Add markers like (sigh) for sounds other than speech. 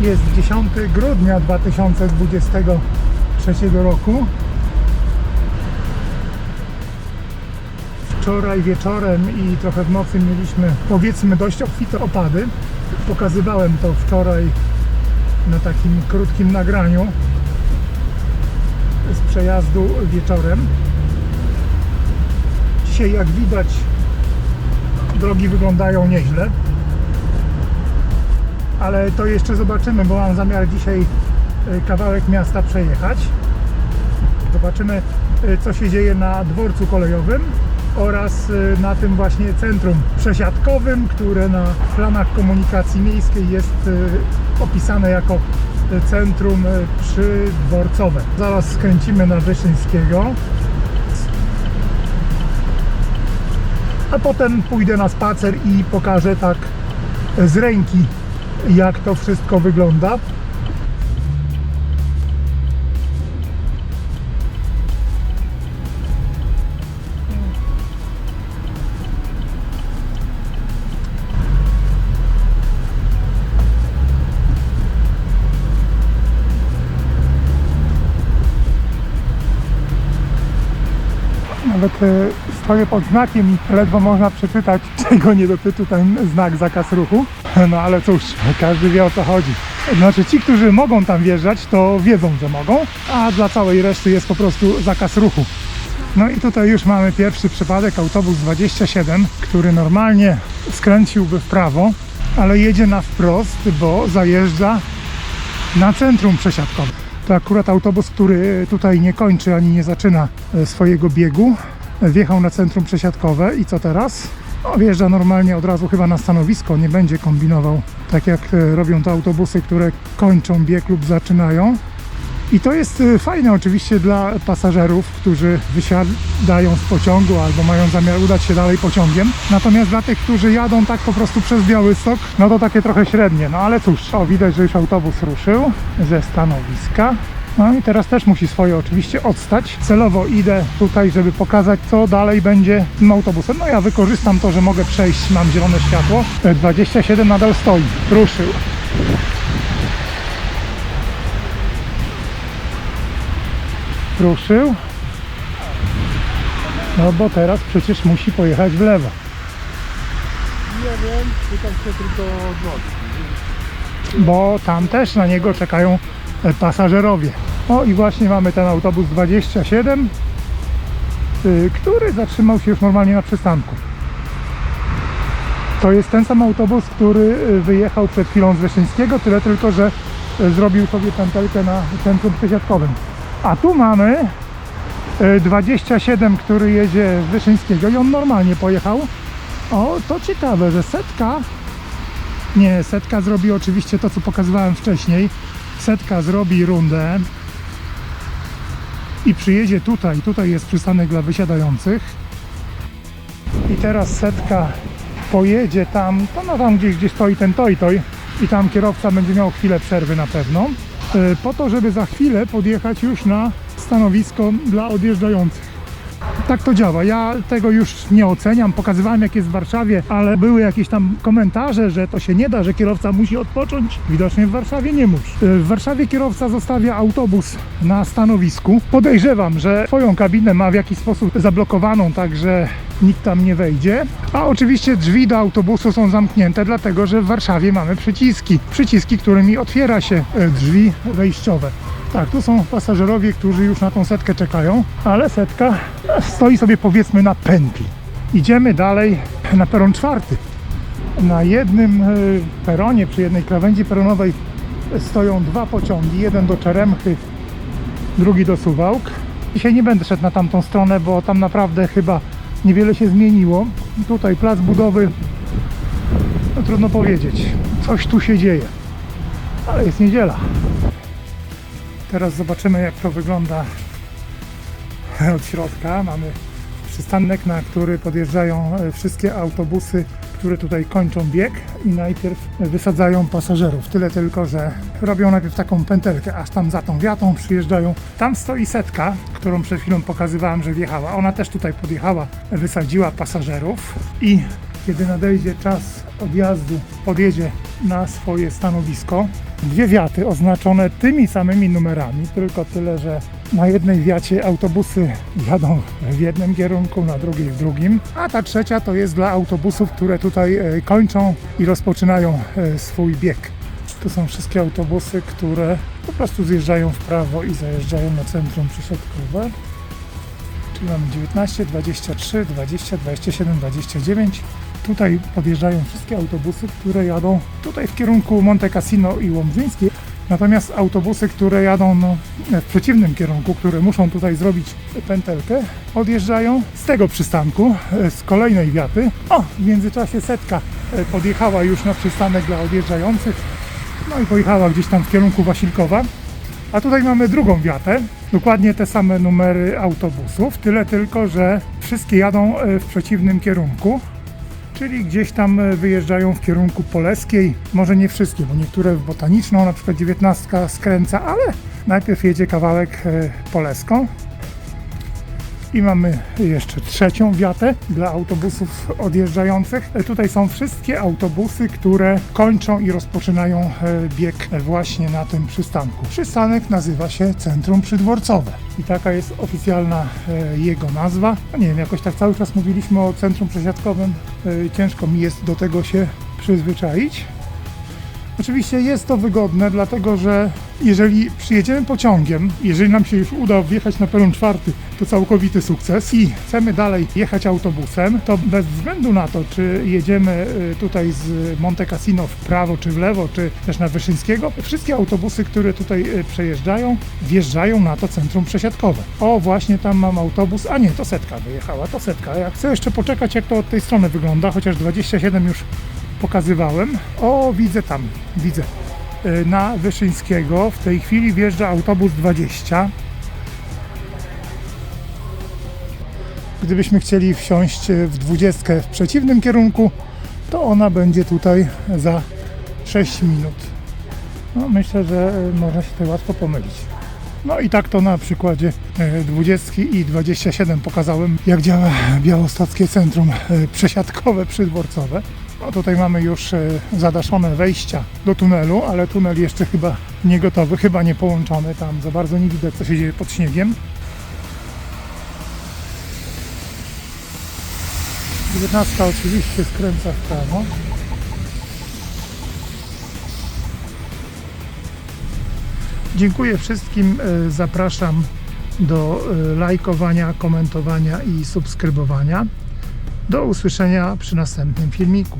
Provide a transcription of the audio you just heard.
Jest 10 grudnia 2023 roku. Wczoraj wieczorem i trochę w nocy mieliśmy powiedzmy dość obfite opady. Pokazywałem to wczoraj na takim krótkim nagraniu z przejazdu wieczorem. Dzisiaj jak widać drogi wyglądają nieźle. Ale to jeszcze zobaczymy, bo mam zamiar dzisiaj e, kawałek miasta przejechać. Zobaczymy e, co się dzieje na dworcu kolejowym oraz e, na tym właśnie centrum przesiadkowym, które na planach komunikacji miejskiej jest opisane jako centrum przydworcowe. Zaraz skręcimy na Wyszyńskiego. a potem pójdę na spacer i pokażę tak z ręki, jak to wszystko wygląda. Nawet e, stoję pod znakiem i ledwo można przeczytać, (laughs) czego nie dotyczy ten znak zakaz ruchu. No ale cóż, każdy wie o co chodzi. Znaczy ci, którzy mogą tam wjeżdżać, to wiedzą, że mogą, a dla całej reszty jest po prostu zakaz ruchu. No i tutaj już mamy pierwszy przypadek, autobus 27, który normalnie skręciłby w prawo, ale jedzie na wprost, bo zajeżdża na centrum przesiadkowe. To akurat autobus, który tutaj nie kończy ani nie zaczyna e, swojego biegu. Wjechał na centrum przesiadkowe i co teraz? No, wjeżdża normalnie od razu chyba na stanowisko, nie będzie kombinował tak jak e, robią to autobusy, które kończą bieg lub zaczynają. I to jest e, fajne oczywiście dla pasażerów, którzy wysiadają z pociągu albo mają zamiar udać się dalej pociągiem. Natomiast dla tych, którzy jadą tak po prostu przez Białystok, no to takie trochę średnie. No ale cóż, o widać, że już autobus ruszył ze stanowiska. No i teraz też musi swoje oczywiście odstać. Celowo idę tutaj, żeby pokazać, co dalej będzie tym autobusem. No ja wykorzystam to, że mogę przejść, mam zielone światło. E, 27 nadal stoi. Ruszył. ruszył. No bo teraz przecież musi pojechać w lewo. Nie wiem, pytam się tylko odwrotnie. Bo tam też na niego czekają pasażerowie. O i właśnie mamy ten autobus 27, y, który zatrzymał się już normalnie na przystanku. To jest ten sam autobus, który y, wyjechał przed chwilą z Wyszyńskiego, tyle tylko, że y, zrobił sobie pętelkę na centrum przesiadkowym. A tu mamy y, 27, który jedzie z Wyszyńskiego i on normalnie pojechał. O, to ciekawe, że setka nie, setka zrobi oczywiście to, co pokazywałem wcześniej. Setka zrobi rundę i przyjedzie tutaj. Tutaj jest przystanek dla wysiadających. I teraz setka pojedzie tam, to no tam gdzieś, gdzie stoi ten toj toj i tam kierowca będzie miał chwilę przerwy na pewno, y, po to, żeby za chwilę podjechać już na stanowisko dla odjeżdżających. Tak to działa. Ja tego już nie oceniam. Pokazywałem jak jest w Warszawie, ale były jakieś tam komentarze, że to się nie da, że kierowca musi odpocząć. Widocznie w Warszawie nie musi. E, W Warszawie kierowca zostawia autobus na stanowisku. Podejrzewam, że swoją kabinę ma w jakiś sposób zablokowaną, tak że nikt tam nie wejdzie. A oczywiście drzwi do autobusu są zamknięte, dlatego że w Warszawie mamy przyciski. Przyciski, którymi otwiera się e, drzwi wejściowe. Tak, tu są pasażerowie, którzy już na tą setkę czekają, ale setka stoi sobie powiedzmy na pętli. Idziemy dalej na peron czwarty. Na jednym e, peronie, przy jednej krawędzi peronowej stoją dwa pociągi. Jeden do Czeremchy, drugi do Suwałk. Dzisiaj nie będę szedł na tamtą stronę, bo tam naprawdę chyba niewiele się zmieniło. Tutaj plac budowy, no trudno powiedzieć. Coś tu się dzieje. Ale jest niedziela. Teraz zobaczymy jak to wygląda od środka. Mamy przystanek, na który podjeżdżają e, wszystkie autobusy, które tutaj kończą bieg i najpierw wysadzają pasażerów. Tyle tylko, że robią najpierw taką pętelkę, aż tam za tą wiatą przyjeżdżają. Tam stoi setka, którą przed chwilą pokazywałem, że wjechała. Ona też tutaj podjechała, wysadziła pasażerów i kiedy nadejdzie czas odjazdu, podjedzie na swoje stanowisko, dwie wiaty oznaczone tymi samymi numerami, tylko tyle, że na jednej wiacie autobusy jadą w jednym kierunku, na drugiej w drugim, a ta trzecia to jest dla autobusów, które tutaj e, kończą i rozpoczynają e, swój bieg. To są wszystkie autobusy, które po prostu zjeżdżają w prawo i zajeżdżają na centrum przesiadkowe. Czyli mamy 19, 23, 20, 27, 29. Tutaj podjeżdżają wszystkie autobusy, które jadą tutaj w kierunku Monte Cassino i Łomżyńskiej. Natomiast autobusy, które jadą no, w przeciwnym kierunku, które muszą tutaj zrobić pętelkę, odjeżdżają z tego przystanku, e, z kolejnej wiaty. O, w międzyczasie setka e, podjechała już na przystanek dla odjeżdżających. No i pojechała gdzieś tam w kierunku Wasilkowa. A tutaj mamy drugą wiatę, dokładnie te same numery autobusów, tyle tylko, że wszystkie jadą e, w przeciwnym kierunku, czyli gdzieś tam e, wyjeżdżają w kierunku Poleskiej. Może nie wszystkie, bo niektóre w Botaniczną, na przykład 19 skręca, ale najpierw jedzie kawałek e, Poleską. I mamy jeszcze trzecią wiatę dla autobusów odjeżdżających. E, Tutaj są wszystkie autobusy, które kończą i rozpoczynają e, bieg właśnie na tym przystanku. Przystanek nazywa się Centrum Przydworcowe i taka jest oficjalna e, jego nazwa. No nie wiem, jakoś tak cały czas mówiliśmy o centrum przesiadkowym. E, Ciężko mi jest do tego się przyzwyczaić. Oczywiście jest to wygodne, dlatego że jeżeli przyjedziemy pociągiem, jeżeli nam się już uda wjechać na peron czwarty, to całkowity sukces i chcemy dalej jechać autobusem, to bez względu na to, czy jedziemy y, tutaj z Monte Cassino w prawo czy w lewo, czy też na Wyszyńskiego, wszystkie autobusy, które tutaj y, przejeżdżają, wjeżdżają na to centrum przesiadkowe. O, właśnie tam mam autobus, a nie, to setka wyjechała, to setka. Ja chcę jeszcze poczekać, jak to od tej strony wygląda, chociaż 27 już pokazywałem. O, widzę tam, widzę. Y, Na Wyszyńskiego w tej chwili wjeżdża autobus 20. Gdybyśmy chcieli wsiąść y, w 20 w przeciwnym kierunku, to ona będzie tutaj za 6 minut. No, myślę, że y, można się tutaj łatwo pomylić. No i tak to na przykładzie y, 20 i 27 pokazałem, jak działa Białostockie Centrum Przesiadkowe Przydworcowe. No tutaj mamy już e, zadaszone wejścia do tunelu, ale tunel jeszcze chyba nie gotowy, chyba nie połączony. Tam za bardzo nie widać, co się dzieje pod śniegiem. 19 oczywiście skręca w prawo. Dziękuję wszystkim. e, Zapraszam do e, lajkowania, komentowania i subskrybowania. Do usłyszenia przy następnym filmiku.